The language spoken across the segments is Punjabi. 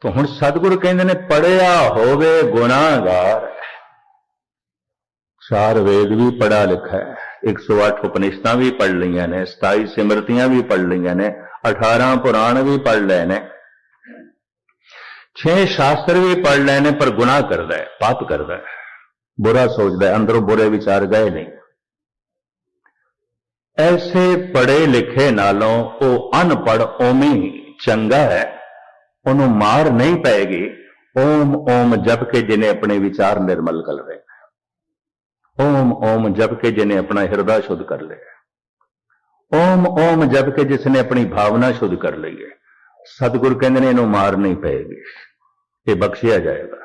ਤਾਂ ਹੁਣ ਸਤਿਗੁਰ ਕਹਿੰਦੇ ਨੇ ਪੜਿਆ ਹੋਵੇ ਗੁਨਾਹਗਾਰ ਚਾਰ ਵੇਦ ਵੀ ਪੜਾ ਲਿਖਾ ਹੈ। 108 ਉਪਨਿਸ਼ਦਾਂ ਵੀ ਪੜ ਲਈਆਂ ਨੇ 27 ਸਿਮਰਤੀਆਂ ਵੀ ਪੜ ਲਈਆਂ ਨੇ 18 ਪੁਰਾਣ ਵੀ ਪੜ ਲਏ ਨੇ 6 ਸ਼ਾਸਤਰ ਵੀ ਪੜ ਲਏ ਨੇ, ਪਰ ਗੁਨਾਹ ਕਰਦਾ ਹੈ, ਪਾਪ ਕਰਦਾ ਹੈ। ਬੁਰਾ ਸੋਚਦਾ ਹੈ, ਅੰਦਰੋਂ ਬੁਰੇ ਵਿਚਾਰ ਗਏ ਨਹੀਂ। ਐਸੇ ਪੜੇ ਲਿਖੇ ਨਾਲੋਂ ਉਹ ਅਨਪੜ ਓਵੇਂ ਚੰਗਾ ਹੈ। ਉਹਨੂੰ ਮਾਰ ਨਹੀਂ ਪਏਗੀ। ਓਮ ਓਮ ਜਪ ਕੇ ਜਿਹਨੇ ਆਪਣੇ ਵਿਚਾਰ ਨਿਰਮਲ ਕਰ ਲਏ। ਓਮ ਓਮ ਜਪ ਕੇ ਜਿਹਨੇ ਆਪਣਾ ਹਿਰਦਾ ਸ਼ੁੱਧ ਕਰ ਲਿਆ। ਓਮ ਓਮ ਜਪ ਕੇ ਜਿਸ ਨੇ ਆਪਣੀ ਭਾਵਨਾ ਸ਼ੁੱਧ ਕਰ ਲਈ ਹੈ। ਸਤਿਗੁਰ ਕਹਿੰਦੇ ਨੇ ਇਹਨੂੰ ਮਾਰ ਨਹੀਂ ਪਏਗੀ। ਇਹ ਬਖਸ਼ਿਆ ਜਾਏਗਾ।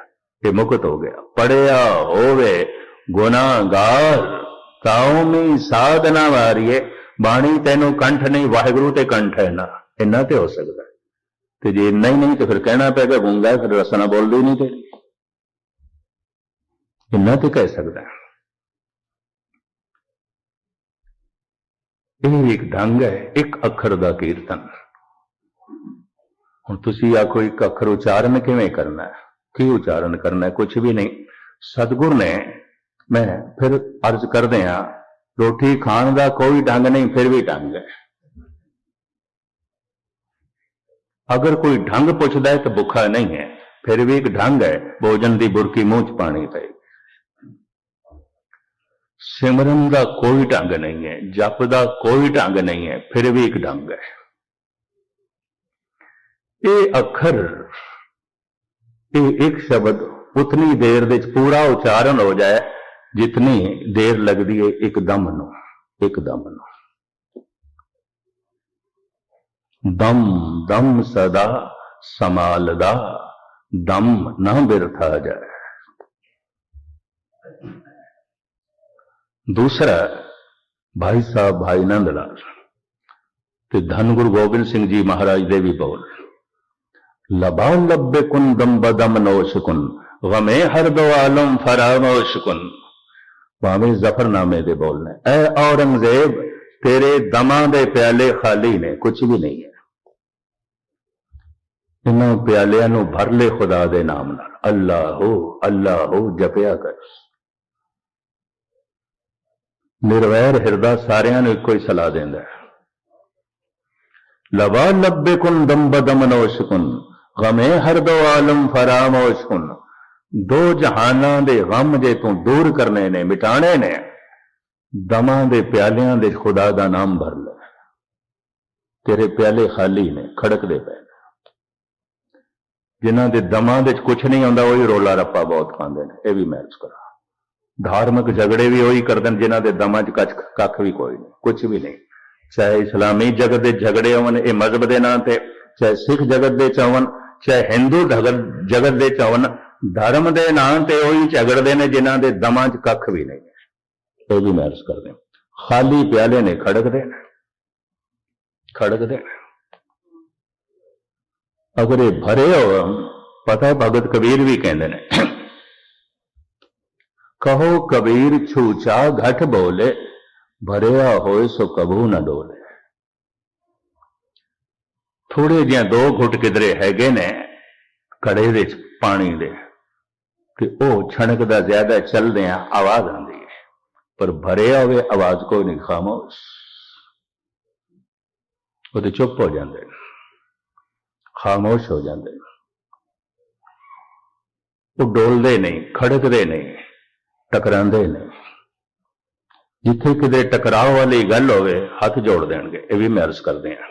ਇਹ ਮੁਕਤ ਹੋ ਗਿਆ। ਪੜਿਆ ਹੋਵੇ ਗੁਨਾਹਗਾਰ ਕਾਉਮੀ ਸਾਧਨਾ ਵਾਰੀਏ। ਬਾਣੀ ਤੈਨੂੰ ਕੰਠ ਨਹੀਂ, ਵਾਹਿਗੁਰੂ ਤੇ ਕੰਠ ਹੈ ਨਾ। ਇੰਨਾ ਤੇ ਹੋ ਸਕਦਾ। ਤੇ ਜੇ ਨਹੀਂ ਨਹੀਂ ਤੇ ਫਿਰ ਕਹਿਣਾ ਪਏਗਾ ਗੁੰਗਾ ਹੈ, ਫਿਰ ਰਸਨਾ ਬੋਲਦੀ ਨਹੀਂ ਤੇ। ਇੰਨਾ ਤੇ ਕਹਿ ਸਕਦਾ। ਇਹ ਇੱਕ ਢੰਗ ਹੈ ਇੱਕ ਅੱਖਰ ਦਾ ਕੀਰਤਨ। ਹੁਣ ਤੁਸੀਂ ਆਖੋ ਇੱਕ ਅੱਖਰ ਉਚਾਰਨ ਕਿਵੇਂ ਕਰਨਾ ਹੈ? ਕੀ ਉਚਾਰਨ ਕਰਨਾ ਹੈ? ਕੁਝ ਵੀ ਨਹੀਂ। ਸਤਿਗੁਰ ਨੇ ਮੈਂ ਫਿਰ ਅਰਜ਼ ਕਰਦੇ ਆ ਰੋਟੀ ਖਾਣ ਦਾ ਕੋਈ ਢੰਗ ਨਹੀਂ ਫਿਰ ਵੀ ਢੰਗ ਹੈ। ਅਗਰ ਕੋਈ ਢੰਗ ਪੁੱਛਦਾ ਹੈ ਤਾਂ ਭੁੱਖਾ ਨਹੀਂ ਹੈ। ਫਿਰ ਵੀ ਇੱਕ ਢੰਗ ਹੈ, ਭੋਜਨ ਦੀ ਬੁਰਕੀ ਮੂੰਹ ਚ ਪਾਣੀ ਪਏ ਸਿਮਰਨ ਦਾ ਕੋਈ ਢੰਗ ਨਹੀਂ ਹੈ, ਜਪ ਦਾ ਕੋਈ ਢੰਗ ਨਹੀਂ ਹੈ, ਫਿਰ ਵੀ ਇੱਕ ਢੰਗ ਹੈ। ਇਹ ਅੱਖਰ, ਇਹ ਇੱਕ ਸ਼ਬਦ ਉਤਨੀ ਦੇਰ ਦੇ ਵਿੱਚ ਪੂਰਾ ਉਚਾਰਨ ਹੋ ਜਾਏ, ਜਿਤਨੀ ਦੇਰ ਲੱਗਦੀ ਹੈ ਇੱਕ ਦਮ ਨੂੰ, ਇੱਕ ਦਮ ਨੂੰ। ਦਮ ਦਮ ਸਦਾ ਸਮਾਲਦਾ, ਦਮ ਨਾ ਬਿਰਥਾ ਜਾਏ। ਦੂਸਰਾ, ਭਾਈ ਸਾਹਿਬ ਭਾਈ ਨੰਦ ਲਾਲ ਤੇ ਧੰਨ ਗੁਰੂ ਗੋਬਿੰਦ ਸਿੰਘ ਜੀ ਮਹਾਰਾਜ ਦੇ ਵੀ ਬੋਲ। ਲਬਾ ਲੱਭੇ ਕੁਨ ਦਮ ਬਦਮ ਨੋਸ਼ ਕੁਨ ਗਮੇ ਹਰ ਦੋ ਆਲਮ ਫਰਾਮੋਸ਼ ਕੁਨ। ਭਾਵੇਂ ਜ਼ਫਰਨਾਮੇ ਦੇ ਬੋਲ ਨੇ, ਐ ਔਰੰਗਜ਼ੇਬ ਤੇਰੇ ਦਮਾਂ ਦੇ ਪਿਆਲੇ ਖਾਲੀ ਨੇ ਕੁਝ ਵੀ ਨਹੀਂ ਹੈ। ਇਹਨਾਂ ਪਿਆਲਿਆਂ ਨੂੰ ਭਰ ਲੈ ਖੁਦਾ ਦੇ ਨਾਮ ਨਾਲ। ਅੱਲਾਹੋ ਅੱਲਾਹੋ, ਜਪਿਆ ਕਰ। ਨਿਰਵੈਰ ਹਿਰਦਾ ਸਾਰਿਆਂ ਨੂੰ ਇੱਕੋ ਹੀ ਸਲਾਹ ਦਿੰਦਾ ਹੈ। ਲਵਾ ਲੱਭੇ ਕੁਨ ਦਮ ਬਦਮਨੋਸ਼ ਕੁਨ ਗਮੇ ਹਰ ਦੋ ਆਲਮ ਫਰਾਮੋਸ਼ ਕੁਨ ਦੋ ਜਹਾਨਾਂ ਦੇ ਗਮ ਜੇ ਤੂੰ ਦੂਰ ਕਰਨੇ ਨੇ, ਮਿਟਾਣੇ ਨੇ, ਦਮਾਂ ਦੇ ਪਿਆਲਿਆਂ ਦੇ ਖੁਦਾ ਦਾ ਨਾਮ ਭਰ ਲੈ। ਤੇਰੇ ਪਿਆਲੇ ਖਾਲੀ ਨੇ, ਖੜਕਦੇ ਪਏ। ਜਿਨ੍ਹਾਂ ਦੇ ਦਮਾਂ ਦੇ ਵਿੱਚ ਕੁਝ ਨਹੀਂ ਆਉਂਦਾ, ਉਹੀ ਰੋਲਾ ਰੱਪਾ ਬਹੁਤ ਖਾਂਦੇ ਨੇ। ਇਹ ਵੀ ਮਹਿਰਜ ਕਰਾ। ਧਾਰਮਿਕ ਝਗੜੇ ਵੀ ਉਹੀ ਕਰਦੇ ਨੇ, ਜਿਨ੍ਹਾਂ ਦੇ ਦਮਾਂ 'ਚ ਕੱਖ ਕੱਖ ਵੀ ਕੋਈ ਨਹੀਂ ਕੁਝ ਵੀ ਨਹੀਂ। ਚਾਹੇ ਇਸਲਾਮੀ ਜਗਤ ਦੇ ਝਗੜੇ ਹੋਣ, ਇਹ ਮਜ਼ਹਬ ਦੇ ਨਾਂ ਤੇ, ਚਾਹੇ ਸਿੱਖ ਜਗਤ ਦੇ ਚਾਵਨ ਚਾਹੇ ਹਿੰਦੂ ਜਗਤ ਜਗਤ ਦੇ ਚਾਵਨ ਧਰਮ ਦੇ ਨਾਂ ਤੇ ਉਹੀ ਝਗੜਦੇ ਨੇ, ਜਿਨ੍ਹਾਂ ਦੇ ਦਮਾਂ 'ਚ ਕੱਖ ਵੀ ਨਹੀਂ। ਹੈ ਇਹ ਵੀ ਮਹਿਰਜ ਕਰਦੇ ਖਾਲੀ ਪਿਆਲੇ ਨੇ ਖੜਕਦੇ। ਨੇ ਖੜਕਦੇ। ਨੇ ਅਗਰ ਇਹ ਭਰੇ ਹੋ ਪਤਾ ਹੈ ਭਗਤ ਕਬੀਰ ਵੀ ਕਹਿੰਦੇ ਨੇ। ਕਹੋ ਕਬੀਰ ਛੂਚਾ ਘਟ ਬੋਲੇ, ਭਰਿਆ ਹੋਏ ਸੋ ਕਬੂ ਨਾ ਡੋਲੇ। ਥੋੜੇ ਜਿਹਾ ਦੋ ਘੁੱਟ ਕਿਧਰੇ ਹੈਗੇ ਨੇ ਕੜੇ ਦੇ ਪਾਣੀ ਦੇ। ਤੇ ਉਹ ਛਣਕ ਦਾ ਜ਼ਿਆਦਾ ਚੱਲਦੇ ਆ, ਆਵਾਜ਼ ਆਉਂਦੀ ਹੈ ਪਰ ਭਰਿਆ ਹੋਵੇ ਆਵਾਜ਼ ਕੋਈ ਨਹੀਂ, ਖਾਮੋਸ਼। ਉਹ ਤੇ ਚੁੱਪ ਹੋ ਜਾਂਦੇ ਨੇ। ਖਾਮੋਸ਼ ਹੋ ਜਾਂਦੇ ਉਹ ਡੋਲਦੇ ਨਹੀਂ, ਖੜਕਦੇ ਨਹੀਂ, ਟਕਰਾਉਂਦੇ ਨਹੀਂ। ਜਿੱਥੇ ਕਿਤੇ ਟਕਰਾਅ ਵਾਲੀ ਗੱਲ ਹੋਵੇ, ਹੱਥ ਜੋੜ ਦੇਣਗੇ, ਇਹ ਵੀ ਮੈਂ ਅਰਜ਼ ਕਰਦੇ ਆ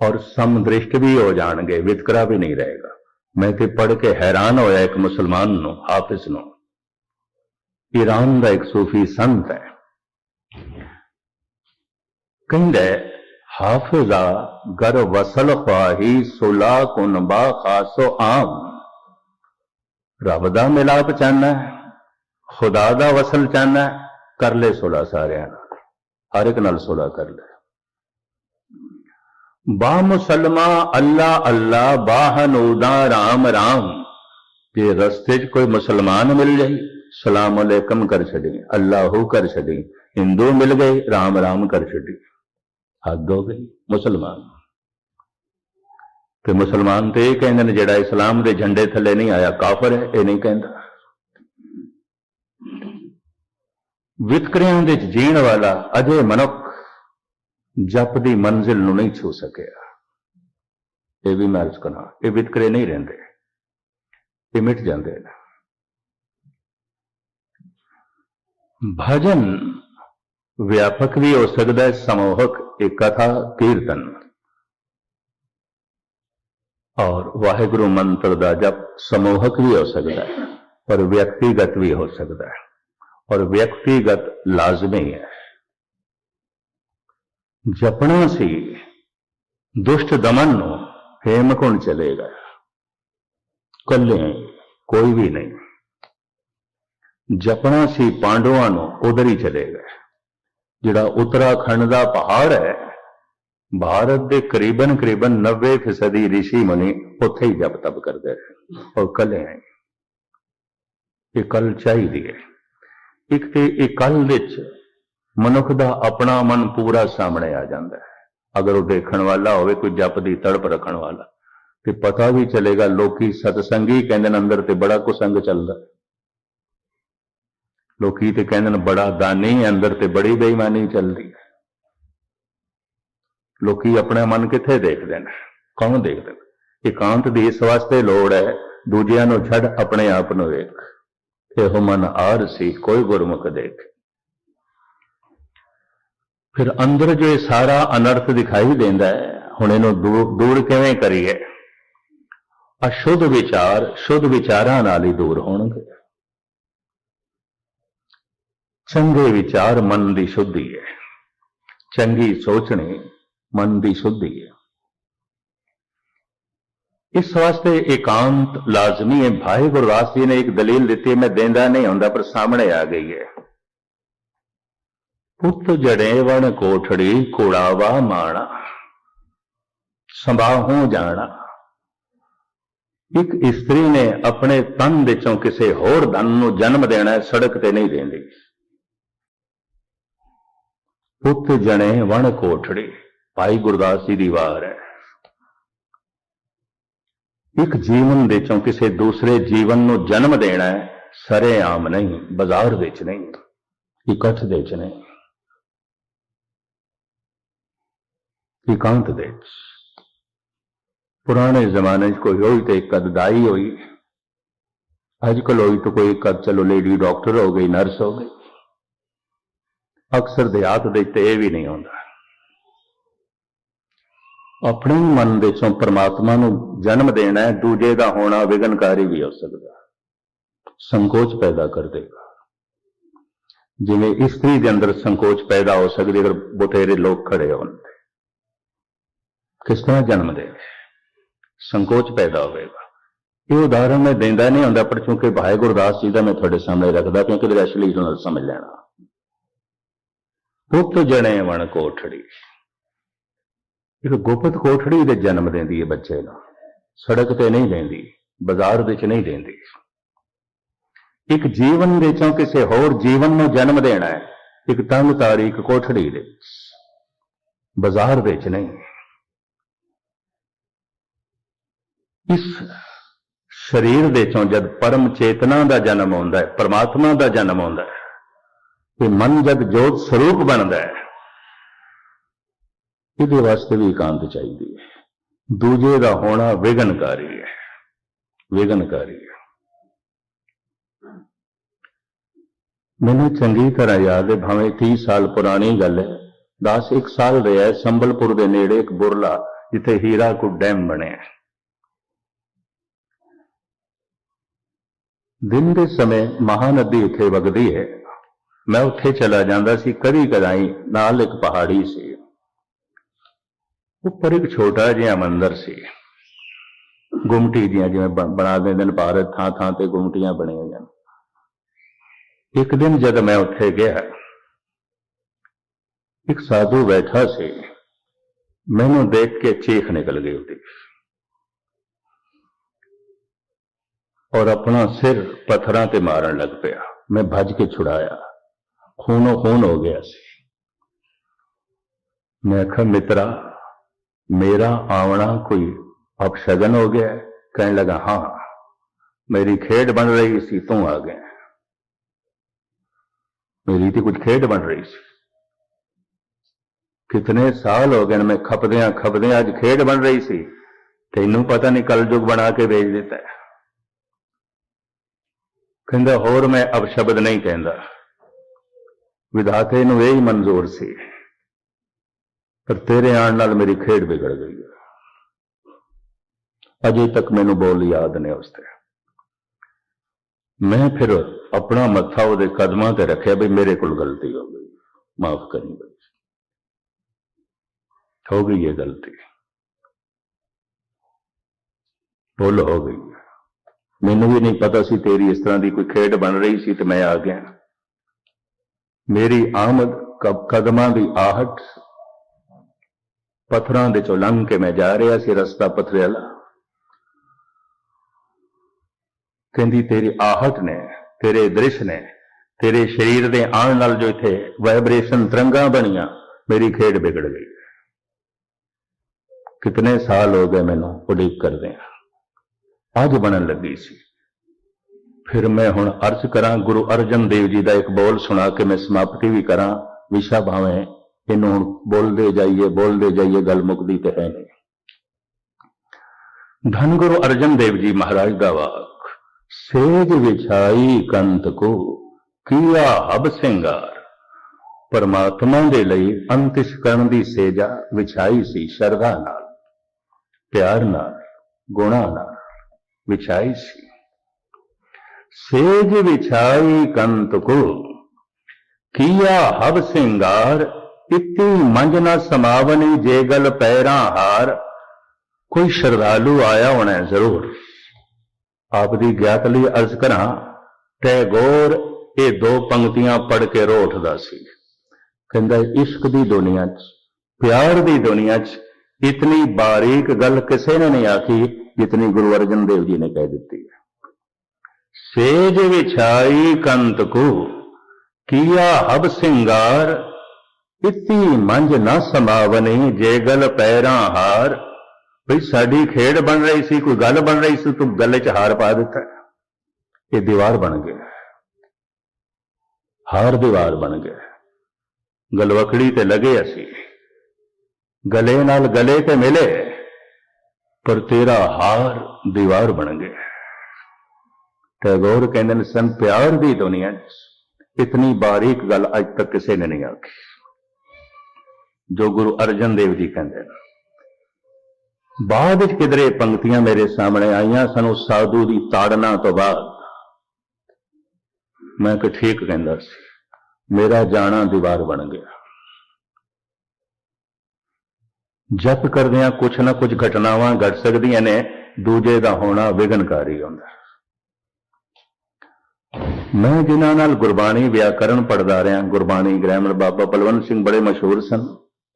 ਔਰ ਸਮਦ੍ਰਿਸ਼ਟ ਵੀ ਹੋ ਜਾਣਗੇ, ਵਿਤਕਰਾ ਵੀ ਨਹੀਂ ਰਹੇਗਾ। ਮੈਂ ਤੇ ਪੜ੍ਹ ਕੇ ਹੈਰਾਨ ਹੋਇਆ ਇੱਕ ਮੁਸਲਮਾਨ ਨੂੰ, ਹਾਫਿਜ਼ ਨੂੰ ਈਰਾਨ ਦਾ ਇੱਕ ਸੂਫੀ ਸੰਤ ਹੈ। ਕਹਿੰਦਾ ਹਾਫਿਜ਼ਾ ਗਰ ਵਸਲ ਖਵਾਹੀ ਸੁਲਾ ਕੁਨ ਬਾ ਖਾਸੋ ਆਮ ਰੱਬ ਦਾ ਮਿਲਾਪ ਚਾਹਨਾ ਹੈ ਖੁਦਾ ਦਾ ਵਸਲ ਚਾਹਨਾ ਹੈ ਕਰ ਲੈ ਸੁਲਾ ਸਾਰਿਆਂ ਨਾਲ ਹਰ ਇੱਕ ਨਾਲ ਸੁਲਾ ਕਰ ਲੈ ਬਾ ਮੁਸਲਮਾ ਅੱਲਾ ਅੱਲਾ ਬਾ ਹਨੂਦਾ ਰਾਮ ਰਾਮ ਜੇ ਰਸਤੇ 'ਚ ਕੋਈ ਮੁਸਲਮਾਨ ਮਿਲ ਜਾਈ ਸਲਾਮ ਅਲੈਕਮ ਕਰ ਛੱਡੀ ਅੱਲਾਹੂ ਕਰ ਛੱਡੀ ਹਿੰਦੂ ਮਿਲ ਗਏ ਰਾਮ ਰਾਮ ਕਰ ਛੱਡੀ ਹੱਦ ਹੋ ਗਈ, ਮੁਸਲਮਾਨ। ਤੇ ਮੁਸਲਮਾਨ ਤੇ ਇਹ ਕਹਿੰਦੇ ਨੇ ਜਿਹੜਾ ਇਸਲਾਮ ਦੇ ਝੰਡੇ ਥੱਲੇ ਨਹੀਂ ਆਇਆ, ਕਾਫਰ ਹੈ, ਇਹ ਨਹੀਂ ਕਹਿੰਦਾ। ਵਿਤਕਰਿਆਂ ਦੇ ਜੀਣ ਵਾਲਾ ਅਜੇ ਮਨੁੱਖ ਜਪ ਦੀ ਮੰਜ਼ਿਲ ਨੂੰ ਨਹੀਂ ਛੂ ਸਕਿਆ। ਇਹ ਵੀ ਮੈਂ ਅਰਜ਼ ਕਰਾਂ ਇਹ ਵਿਤਕਰੇ ਨਹੀਂ ਰਹਿੰਦੇ। ਇਹ ਮਿਟ ਜਾਂਦੇ ਨੇ। ਭਜਨ ਵਿਆਪਕ ਵੀ ਹੋ ਸਕਦਾ ਹੈ, ਸਮੂਹਕ ਇੱਕ ਕਥਾ ਕੀਰਤਨ। ਔਰ ਵਾਹਿਗੁਰੂ ਮੰਤਰ ਦਾ ਜਪ ਸਮੂਹਕ ਵੀ ਹੋ ਸਕਦਾ ਹੈ, ਪਰ ਵਿਅਕਤੀਗਤ ਵੀ ਹੋ ਸਕਦਾ ਹੈ। ਔਰ ਵਿਅਕਤੀਗਤ ਲਾਜ਼ਮੀ ਹੈ। ਜਪਣਾ ਸੀ, ਦੁਸ਼ਟ ਦਮਨ ਨੂੰ ਹੇਮਕੁੰਡ ਚਲੇਗਾ? ਕੱਲੇ ਕੋਈ ਵੀ ਨਹੀਂ। ਜਪਣਾ ਸੀ ਪਾਂਡਵਾਂ ਨੂੰ ਉਧਰ ਹੀ ਚਲੇ ਗਏ ਜਿਹੜਾ ਉੱਤਰਾਖੰਡ ਦਾ ਪਹਾੜ ਹੈ, ਭਾਰਤ ਦੇ ਕਰੀਬਨ ਕਰੀਬਨ 90% ਰਿਸ਼ੀ ਮੁਨੀ ਉੱਥੇ ਹੀ ਜਪ ਤਪ ਕਰਦੇ ਰਹੇ। ਔਰ ਕੱਲੇ ਹੈ ਇਹ ਕੱਲ ਚਾਹੀਦੀ ਹੈ। ਇੱਕ ਤੇ ਇਹ ਕੱਲ ਵਿੱਚ ਮਨੁੱਖ ਦਾ ਆਪਣਾ ਮਨ ਪੂਰਾ ਸਾਹਮਣੇ ਆ ਜਾਂਦਾ ਹੈ। ਅਗਰ ਉਹ ਦੇਖਣ ਵਾਲਾ ਹੋਵੇ, ਕੋਈ ਜਪ ਦੀ ਤੜਪ ਰੱਖਣ ਵਾਲਾ। ਤੇ ਪਤਾ ਵੀ ਚਲੇਗਾ, ਲੋਕੀ ਸਤਸੰਗੀ ਕਹਿੰਦੇ ਨੇ ਅੰਦਰ ਤੇ ਬੜਾ ਕੁਸੰਗ ਚੱਲਦਾ। ਲੋਕੀ ਤੇ ਕਹਿੰਦੇ ਨੇ ਬੜਾ ਦਾਨੀ ਅੰਦਰ ਤੇ ਬੜੀ ਬੇਈਮਾਨੀ ਚੱਲਦੀ ਹੈ। ਲੋਕੀ ਆਪਣਾ ਮਨ ਕਿੱਥੇ ਦੇਖਦੇ ਨੇ? ਕੌਣ ਦੇਖਦੇ? ਨੇ ਇਕਾਂਤ ਦੀ ਇਸ ਵਾਸਤੇ ਲੋੜ ਹੈ, ਦੂਜਿਆਂ ਨੂੰ ਛੱਡ ਆਪਣੇ ਆਪ ਨੂੰ ਵੇਖ। ਇਹੋ ਮਨ ਆਰ ਸੀ, ਕੋਈ ਗੁਰਮੁਖ ਦੇਖ। ਫਿਰ ਅੰਦਰ ਜੋ ਇਹ ਸਾਰਾ ਅਨਰਥ ਦਿਖਾਈ ਦਿੰਦਾ ਹੈ, ਹੁਣ ਇਹਨੂੰ ਦੂਰ ਦੂਰ ਕਿਵੇਂ ਕਰੀਏ? ਅਸ਼ੁੱਧ ਵਿਚਾਰ, ਸ਼ੁੱਧ ਵਿਚਾਰਾਂ ਨਾਲ ਹੀ ਦੂਰ ਹੋਣਗੇ। ਚੰਗੇ ਵਿਚਾਰ ਮਨ ਦੀ ਸ਼ੁੱਧੀ ਹੈ। ਚੰਗੀ ਸੋਚਣੀ ਮਨ ਦੀ ਸ਼ੁੱਧੀ ਹੈ। ਇਸ ਵਾਸਤੇ ਇਕਾਂਤ ਲਾਜ਼ਮੀ ਹੈ। ਭਾਈ ਗੁਰਦਾਸ ਜੀ ਨੇ ਇੱਕ ਦਲੀਲ ਦਿੱਤੀ, ਮੈਂ ਦੇਂਦਾ ਨਹੀਂ ਹੁੰਦਾ, ਪਰ ਸਾਹਮਣੇ ਆ ਗਈ ਹੈ। ਪੁੱਤ ਜੜੇ ਵਣ ਕੋਠੜੀ ਕੋੜਾਵਾ ਮਾਣਾ, ਸੰਭਾਹੋਂ ਜਾਣਾ। ਇੱਕ ਇਸਤਰੀ ਨੇ ਆਪਣੇ ਤਨ ਵਿੱਚੋਂ ਕਿਸੇ ਹੋਰ ਧਨ ਨੂੰ ਜਨਮ ਦੇਣਾ, ਸੜਕ ਤੇ ਨਹੀਂ ਦੇਂਦੀ। ਪੁੱਤ ਜਣੇ ਵਣ ਕੋਠੜੀ, ਭਾਈ ਗੁਰਦਾਸ ਜੀ ਦੀ ਵਾਰ ਹੈ। ਇੱਕ ਜੀਵਨ ਦੇ ਚੋਂ ਕਿਸੇ ਦੂਸਰੇ ਜੀਵਨ ਨੂੰ ਜਨਮ ਦੇਣਾ ਹੈ, ਸਰੇਆਮ ਨਹੀਂ, ਬਾਜ਼ਾਰ ਵਿੱਚ ਨਹੀਂ, ਇਕੱਠ ਦੇ ਵਿੱਚ ਨਹੀਂ, ਇਕਾਂਤ ਦੇ ਪੁਰਾਣੇ ਜ਼ਮਾਨੇ 'ਚ ਕੋਈ ਹੋਈ ਤੇ ਇੱਕ ਅਦਦਾਈ ਹੋਈ। ਅੱਜ ਕੱਲ੍ਹ ਹੋਈ ਤਾਂ ਕੋਈ ਇੱਕ ਚਲੋ ਲੇਡੀ ਡਾਕਟਰ ਹੋ ਗਈ ਨਰਸ ਹੋ ਗਈ ਅਕਸਰ ਦਿਹਾਤ ਦੇ ਤੇ ਇਹ ਵੀ ਨਹੀਂ ਆਉਂਦਾ। ਆਪਣੇ ਮਨ ਦੇ ਚੋਂ ਪ੍ਰਮਾਤਮਾ ਨੂੰ ਜਨਮ ਦੇਣਾ ਹੈ, ਦੂਜੇ ਦਾ ਹੋਣਾ ਵਿਗਨਕਾਰੀ ਵੀ ਹੋ ਸਕਦਾ। ਸੰਕੋਚ ਪੈਦਾ ਕਰ ਦੇਗਾ। ਜਿਵੇਂ ਇਸਤਰੀ ਦੇ ਅੰਦਰ ਸੰਕੋਚ ਪੈਦਾ ਹੋ ਸਕਦੀ ਅਗਰ ਬਥੇਰੇ ਲੋਕ ਖੜੇ ਹੋਣ ਕਿਸ ਤਰ੍ਹਾਂ ਜਨਮ ਦੇਵੇ? ਸੰਕੋਚ ਪੈਦਾ ਹੋਵੇਗਾ। ਇਹ ਉਦਾਹਰਣ ਮੈਂ ਦਿੰਦਾ ਨਹੀਂ ਹੁੰਦਾ, ਪਰ ਕਿਉਂਕਿ ਭਾਈ ਗੁਰਦਾਸ ਜੀ ਦਾ ਮੈਂ ਤੁਹਾਡੇ ਸਾਹਮਣੇ ਰੱਖਦਾ, ਕਿਉਂਕਿ ਇਹਦੇ ਅਸਲੀ ਨੂੰ ਸਮਝ ਲੈਣਾ। ਪੁੱਤ ਜਣੇ ਵਣ ਕੋਠੜੀ। ਇੱਕ ਗੁਪਤ ਕੋਠੜੀ ਦੇ ਜਨਮ ਦਿੰਦੀ ਹੈ ਬੱਚੇ ਨੂੰ। ਸੜਕ ਤੇ ਨਹੀਂ ਦਿੰਦੀ, ਬਾਜ਼ਾਰ ਵਿੱਚ ਨਹੀਂ ਦਿੰਦੀ। ਇੱਕ ਜੀਵਨ ਵਿੱਚੋਂ ਕਿਸੇ ਹੋਰ ਜੀਵਨ ਨੂੰ ਜਨਮ ਦੇਣਾ ਹੈ ਇੱਕ ਤੰਗ ਤਾਰੀਖ ਕੋਠੜੀ ਦੇ ਬਾਜ਼ਾਰ ਵਿੱਚ ਨਹੀਂ। ਇਸ ਸਰੀਰ ਵਿੱਚੋਂ ਜਦ ਪਰਮ ਚੇਤਨਾ ਦਾ ਜਨਮ ਹੁੰਦਾ ਹੈ ਪਰਮਾਤਮਾ ਦਾ ਜਨਮ ਹੁੰਦਾ ਹੈ ਤੇ ਮਨ ਜਗ ਜੋਤ ਸਰੂਪ ਬਣਦਾ ਹੈ। ਇਹਦੇ ਵਾਸਤੇ ਵੀ ਇਕਾਂਤ ਚਾਹੀਦੀ ਹੈ। ਦੂਜੇ ਦਾ ਹੋਣਾ ਵਿਗਨਕਾਰੀ ਹੈ। ਵਿਗਨਕਾਰੀ ਹੈ। ਮੈਨੂੰ ਚੰਗੀ ਤਰ੍ਹਾਂ ਯਾਦ ਹੈ, ਭਾਵੇਂ 30 ਸਾਲ ਪੁਰਾਣੀ ਗੱਲ ਹੈ। 10 ਇੱਕ ਸਾਲ ਰਿਹਾ ਸੰਬਲਪੁਰ ਦੇ ਨੇੜੇ ਇੱਕ ਬੁਰਲਾ, ਜਿੱਥੇ ਹੀਰਾਕੁਡ ਡੈਮ ਬਣਿਆ ਦਿਨ ਦੇ ਸਮੇਂ ਮਹਾਨਦੀ ਉੱਥੇ ਵਗਦੀ ਹੈ। ਮੈਂ ਉੱਥੇ ਚਲਾ ਜਾਂਦਾ ਸੀ ਕਦੀ ਕਦਾਈ ਨਾਲ ਇੱਕ ਪਹਾੜੀ ਸੀ ਉੱਪਰ ਇੱਕ ਛੋਟਾ ਜਿਹਾ ਮੰਦਿਰ ਸੀ ਗੁਮਟੀ ਦੀਆਂ ਜਿਵੇਂ ਬਣ- ਬਣਾ ਦਿੰਦੇ ਨੇ ਭਾਰਤ ਥਾਂ ਥਾਂ ਤੇ ਗੁਮਟੀਆਂ ਬਣੀਆਂ ਹੋਈਆਂ ਨੇ। ਇੱਕ ਦਿਨ ਜਦ ਮੈਂ ਉੱਥੇ ਗਿਆ ਇੱਕ ਸਾਧੂ ਬੈਠਾ ਸੀ ਮੈਨੂੰ ਦੇਖ ਕੇ ਚੀਖ ਨਿਕਲ ਗਈ ਉਹਦੀ ਔਰ ਆਪਣਾ ਸਿਰ ਪੱਥਰਾਂ ਤੇ ਮਾਰਨ ਲੱਗ ਪਿਆ ਮੈਂ ਭੱਜ ਕੇ ਛੁਡਾਇਆ ਖੂਨੋ ਖੂਨ ਹੋ ਗਿਆ ਸੀ। ਮੈਂ ਕਿਹਾ, ਮਿੱਤਰਾ, ਮੇਰਾ ਆਵਣਾ ਕੋਈ ਅਪਸ਼ਗਨ ਹੋ ਗਿਆ ਕਹਿਣ ਲਗਾ, ਹਾਂ, ਮੇਰੀ ਖੇਡ ਬਣ ਰਹੀ ਸੀ, ਤੂੰ ਆ ਗਿਆ। ਮੇਰੀ ਤੇ ਕੁਝ ਖੇਡ ਬਣ ਰਹੀ ਸੀ। ਕਿਤਨੇ ਸਾਲ ਹੋ ਗਏ ਮੈਂ ਖਪਦਿਆਂ ਖਪਦਿਆਂ ਅੱਜ ਖੇਡ ਬਣ ਰਹੀ ਸੀ। ਤੈਨੂੰ ਪਤਾ ਨਹੀਂ ਕਲ ਜੁਗ ਬਣਾ ਕੇ ਵੇਚ ਦਿੱਤਾ ਕਹਿੰਦਾ, ਹੋਰ ਮੈਂ ਅਪਸ਼ਬਦ ਨਹੀਂ ਕਹਿੰਦਾ। ਵਿਧਾਤੇ ਨੂੰ ਇਹ ਹੀ ਮਨਜ਼ੂਰ ਸੀ ਪਰ ਤੇਰੇ ਆਉਣ ਨਾਲ ਮੇਰੀ ਖੇਡ ਵਿਗੜ ਗਈ ਹੈ। ਅਜੇ ਤੱਕ ਮੈਨੂੰ ਬੋਲ ਯਾਦ ਨੇ ਉਸ ਤੇ। ਮੈਂ ਫਿਰ ਆਪਣਾ ਮੱਥਾ ਉਹਦੇ ਕਦਮਾਂ ਤੇ ਰੱਖਿਆ ਵੀ ਮੇਰੇ ਕੋਲ ਗਲਤੀ ਹੋ ਗਈ। ਮਾਫ ਕਰੀ ਬਈ ਹੋ ਗਈ ਇਹ ਗਲਤੀ। ਭੁੱਲ ਹੋ ਗਈ। ਮੈਨੂੰ ਵੀ ਨਹੀਂ ਪਤਾ ਸੀ ਤੇਰੀ ਇਸ ਤਰ੍ਹਾਂ ਦੀ ਕੋਈ ਖੇਡ ਬਣ ਰਹੀ ਸੀ ਤੇ ਮੈਂ ਆ ਗਿਆ। ਮੇਰੀ ਆਮਦ ਕਬ, ਕਦਮਾਂ ਦੀ ਆਹਟ ਪੱਥਰਾਂ ਦੇ ਚੋਂ ਲੰਘ ਕੇ ਮੈਂ ਜਾ ਰਿਹਾ ਸੀ ਰਸਤਾ ਪੱਥਰੇ ਵਾਲਾ। ਕਹਿੰਦੀ, ਤੇਰੀ ਆਹਟ ਨੇ, ਤੇਰੇ ਦ੍ਰਿਸ਼ ਨੇ, ਤੇਰੇ ਸਰੀਰ ਦੇ ਆਉਣ ਨਾਲ ਜੋ ਇੱਥੇ ਵਾਈਬ੍ਰੇਸ਼ਨ ਤਰੰਗਾਂ ਬਣੀਆਂ, ਮੇਰੀ ਖੇਡ ਵਿਗੜ ਗਈ। ਕਿਤਨੇ ਸਾਲ ਹੋ ਗਏ ਮੈਨੂੰ ਉਡੀਕ ਕਰਦੇ ਆ। ਅੱਜ ਬਣਨ ਲੱਗੀ ਸੀ। ਫਿਰ ਮੈਂ ਹੁਣ ਅਰਜ਼ ਕਰਾਂ ਗੁਰੂ ਅਰਜਨ ਦੇਵ ਜੀ ਦਾ ਇੱਕ ਬੋਲ ਸੁਣਾ ਕੇ ਮੈਂ ਸਮਾਪਤੀ ਵੀ ਕਰਾਂ। ਵਿਸ਼ਾ ਭਾਵੇਂ ਇਹਨੂੰ ਹੁਣ ਬੋਲਦੇ ਜਾਈਏ ਬੋਲਦੇ ਜਾਈਏ, ਗੱਲ ਮੁਕਦੀ ਤੇ ਹੈ ਨਹੀਂ। ਧੰਨ ਗੁਰੂ ਅਰਜਨ ਦੇਵ ਜੀ ਮਹਾਰਾਜ ਦਾ ਵਾਕ, ਸੇਜ ਵਿਛਾਈ ਕੰਤ ਕੋ, ਕੀਆ ਹਬ ਸਿੰਗਾਰ। ਪਰਮਾਤਮਾ ਦੇ ਲਈ ਅੰਤਿਸ਼ ਕਰਨ ਦੀ ਸੇਜਾ ਵਿਛਾਈ ਸੀ ਸ਼ਰਧਾ ਨਾਲ, ਪਿਆਰ ਨਾਲ, ਗੁਣਾ ਨਾਲ, ਵਿਛਾਈ ਸੀ। ਸੇਜ ਵਿਛਾਈ ਕੰਤ ਕੋ ਕੀਆ ਹਬ ਸਿੰਗਾਰ, ਇਤੀ ਮੰਜ ਨਾ ਸਮਾਵਨੀ ਜੇ ਗਲ ਪੈਰਾਂ ਹਾਰ। ਕੋਈ ਸ਼ਰਧਾਲੂ ਆਇਆ ਹੋਣਾ ਜ਼ਰੂਰ। ਆਪ ਦੀ ਗਿਆਤ ਲਈ ਅਰਜ਼ ਕਰਾਂ ਟੈਗੋਰ ਇਹ ਦੋ ਪੰਕਤੀਆਂ ਪੜ੍ਹ ਕੇ ਰੋ ਉੱਠਦਾ ਸੀ। ਕਹਿੰਦਾ, ਇਸ਼ਕ ਦੀ ਦੁਨੀਆ 'ਚ, ਪਿਆਰ ਦੀ ਦੁਨੀਆ 'ਚ, ਇਤਨੀ ਬਾਰੀਕ ਗੱਲ ਕਿਸੇ ਨੇ ਨਹੀਂ ਆਖੀ, ਜਿਤਨੀ ਗੁਰੂ ਅਰਜਨ ਦੇਵ ਜੀ ਨੇ ਕਹਿ ਦਿੱਤੀ। ਹੈ ਸੇਜ ਵਿਛਾਈ ਕੰਤ ਕੋ, ਕੀਆ ਹਬ ਸਿੰਗਾਰ, ਇਤੀ ਮੰਜ ਨਾ ਸਮਾਵਨੀ ਜੇ ਗਲ ਪੈਰਾਂ ਹਾਰ। ਭਈ ਸਾਡੀ ਖੇਡ ਬਣ ਰਹੀ ਸੀ, ਕੋਈ ਗੱਲ ਬਣ ਰਹੀ ਸੀ, ਤੂੰ ਗੱਲੇ 'ਚ ਹਾਰ ਪਾ ਦਿੱਤਾ। ਇਹ ਦੀਵਾਰ ਬਣ ਗਿਆ ਹਾਰ ਦੀਵਾਰ ਬਣ ਗਿਆ ਗਲਵਕੜੀ ਤੇ ਲਗੇ ਅਸੀਂ। ਗਲੇ ਨਾਲ ਗਲੇ ਤੇ ਮਿਲੇ, ਪਰ ਤੇਰਾ ਹਾਰ ਦੀਵਾਰ ਬਣ ਗਿਆ ਟੈਗੋਰ ਕਹਿੰਦੇ ਨੇ ਸੰ ਪਿਆਰ ਦੀ ਦੁਨੀਆ 'ਚ ਇਤਨੀ ਬਾਰੀਕ ਗੱਲ ਅੱਜ ਤੱਕ ਕਿਸੇ ਨੇ ਨਹੀਂ ਆਖੀ। ਜੋ ਗੁਰੂ ਅਰਜਨ ਦੇਵ ਜੀ ਕਹਿੰਦੇ ਨੇ, ਬਾਅਦ ਵਿੱਚ ਕਿਧਰੇ ਪੰਕਤੀਆਂ ਮੇਰੇ ਸਾਹਮਣੇ ਆਈਆਂ ਸਾਨੂੰ ਸਾਧੂ ਦੀ ਤਾੜਨਾ ਤੋਂ ਬਾਅਦ ਮੈਂ ਕਿ ਠੀਕ ਕਹਿੰਦਾ ਸੀ, ਮੇਰਾ ਜਾਣਾ ਦੀਵਾਰ ਬਣ ਗਿਆ। ਜਪ ਕਰਦਿਆਂ ਕੁਛ ਨਾ ਕੁਛ ਘਟਨਾਵਾਂ ਘਟ ਸਕਦੀਆਂ ਨੇ, ਦੂਜੇ ਦਾ ਹੋਣਾ ਵਿਗਨਕਾਰੀ ਹੁੰਦਾ। ਮੈਂ ਜਿਨ੍ਹਾਂ ਨਾਲ ਗੁਰਬਾਣੀ ਵਿਆਕਰਣ ਪੜਦਾ ਰਿਹਾ, ਗੁਰਬਾਣੀ ਗ੍ਰਾਮਰ ਬਾਬਾ ਬਲਵੰਤ ਸਿੰਘ ਬੜੇ ਮਸ਼ਹੂਰ ਸਨ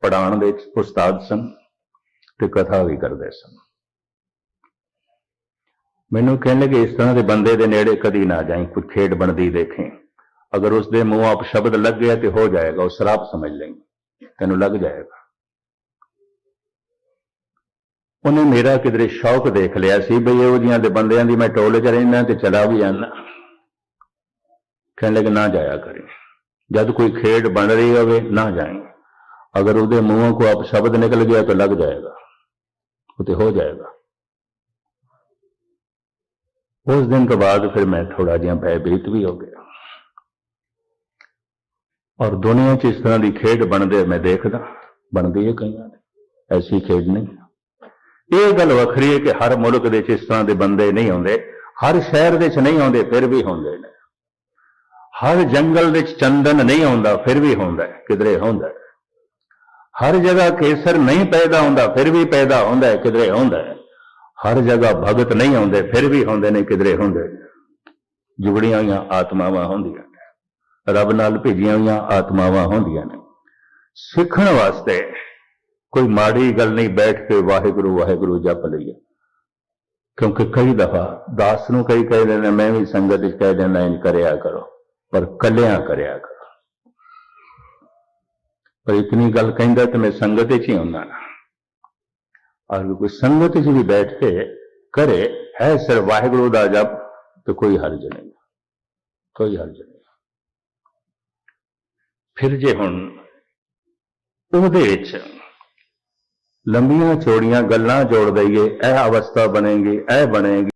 ਪੜਾਉਣ ਦੇ ਉਸਤਾਦ ਸਨ ਤੇ ਕਥਾ ਵੀ ਕਰਦੇ ਸਨ। ਮੈਨੂੰ ਕਹਿਣ ਲੱਗੇ ਇਸ ਤਰ੍ਹਾਂ ਦੇ ਬੰਦੇ ਦੇ ਨੇੜੇ ਕਦੀ ਨਾ ਜਾਈ, ਕੋਈ ਖੇਡ ਬਣਦੀ ਦੇਖੇ। ਅਗਰ ਉਸ ਦੇ ਮੂੰਹ ਆਪ ਸ਼ਬਦ ਲੱਗ ਗਿਆ ਤੇ ਹੋ ਜਾਏਗਾ, ਉਹ ਸ਼ਰਾਪ ਸਮਝ ਲਈ। ਤੈਨੂੰ ਲੱਗ ਜਾਏਗਾ। ਉਹਨੇ ਮੇਰਾ ਕਿਧਰੇ ਸ਼ੌਕ ਦੇਖ ਲਿਆ ਸੀ, ਬਈ ਇਹੋ ਜਿਹੀਆਂ ਦੇ ਬੰਦਿਆਂ ਦੀ ਮੈਂ ਟੋਲੇ 'ਚ ਰਹਿਣਾ ਤੇ ਚਲਾ ਵੀ ਜਾਂਦਾ। ਕਹਿਣ ਲੱਗੇ ਨਾ ਜਾਇਆ ਕਰੇ ਜਦ ਕੋਈ ਖੇਡ ਬਣ ਰਹੀ ਹੋਵੇ ਨਾ ਜਾਏ ਅਗਰ ਉਹਦੇ ਮੂੰਹੋਂ ਕੋ ਆਪ ਸ਼ਬਦ ਨਿਕਲ ਗਿਆ ਤਾਂ ਲੱਗ ਜਾਏਗਾ ਉਹ ਤੇ ਹੋ ਜਾਏਗਾ ਉਸ ਦਿਨ ਤੋਂ ਬਾਅਦ ਫਿਰ ਮੈਂ ਥੋੜਾ ਜਿਹਾ ਭੈਭੀਤ ਵੀ ਹੋ ਗਿਆ ਔਰ ਦੁਨੀਆ 'ਚ ਇਸ ਤਰ੍ਹਾਂ ਦੀ ਖੇਡ ਬਣਦੇ ਮੈਂ ਦੇਖਦਾ ਬਣਦੀ ਹੈ ਕਈਆਂ ਦੇ ਐਸੀ ਖੇਡ ਨਹੀਂ ਇਹ ਗੱਲ ਵੱਖਰੀ ਹੈ ਕਿ ਹਰ ਮੁਲਕ ਦੇ ਵਿੱਚ ਇਸ ਤਰ੍ਹਾਂ ਦੇ ਬੰਦੇ ਨਹੀਂ ਹੁੰਦੇ ਹਰ ਸ਼ਹਿਰ ਦੇ ਵਿੱਚ ਨਹੀਂ ਆਉਂਦੇ ਫਿਰ ਵੀ ਹੁੰਦੇ ਨੇ ਹਰ ਜੰਗਲ ਵਿੱਚ ਚੰਦਨ ਨਹੀਂ ਆਉਂਦਾ, ਫਿਰ ਵੀ ਹੁੰਦਾ ਕਿਧਰੇ ਹੁੰਦਾ ਹਰ ਜਗ੍ਹਾ ਕੇਸਰ ਨਹੀਂ ਪੈਦਾ ਹੁੰਦਾ, ਫਿਰ ਵੀ ਪੈਦਾ ਹੁੰਦਾ ਕਿਧਰੇ ਹੁੰਦਾ ਹਰ ਜਗ੍ਹਾ ਭਗਤ ਨਹੀਂ ਆਉਂਦੇ, ਫਿਰ ਵੀ ਹੁੰਦੇ ਨੇ, ਕਿਧਰੇ ਹੁੰਦੇ ਨੇ। ਜੁਗੜੀਆਂ ਹੋਈਆਂ ਆਤਮਾਵਾਂ ਹੁੰਦੀਆਂ ਨੇ। ਰੱਬ ਨਾਲ ਭੇਜੀਆਂ ਹੋਈਆਂ ਆਤਮਾਵਾਂ ਹੁੰਦੀਆਂ ਨੇ। ਸਿੱਖਣ ਵਾਸਤੇ ਕੋਈ ਮਾੜੀ ਗੱਲ ਨਹੀਂ, ਬੈਠ ਕੇ ਵਾਹਿਗੁਰੂ ਵਾਹਿਗੁਰੂ ਜਪ ਲਈਏ। ਕਿਉਂਕਿ ਕਈ ਦਫਾ ਦਾਸ ਨੂੰ ਕਈ ਕਹਿ ਨੇ, ਮੈਂ ਵੀ ਸੰਗਤ ਵਿੱਚ ਕਹਿ ਦਿੰਦਾ ਇਨ ਕਰਿਆ ਕਰੋ। ਪਰ ਕੱਲਿਆਂ ਕਰਿਆ ਕਰੋ। ਪਰ ਇਤਨੀ ਗੱਲ ਕਹਿੰਦਾ ਤੇ ਮੈਂ ਸੰਗਤ ਵਿੱਚ ਹੀ ਹੁੰਦਾ ਨਾ। ਔਰ ਕੋਈ ਸੰਗਤ 'ਚ ਵੀ ਬੈਠ ਕੇ ਕਰੇ, ਹੈ ਸਿਰ ਵਾਹਿਗੁਰੂ ਦਾ ਜਪ, ਤੇ ਕੋਈ ਹਰਜ ਨਹੀਂ। ਕੋਈ ਹਰਜ ਨਹੀਂ। ਫਿਰ ਜੇ ਹੁਣ ਉਹਦੇ ਵਿੱਚ ਲੰਬੀਆਂ ਚੌੜੀਆਂ ਗੱਲਾਂ ਜੋੜ ਦਈਏ, ਇਹ ਅਵਸਥਾ ਬਣੇਗੀ, ਇਹ ਬਣੇਗੀ।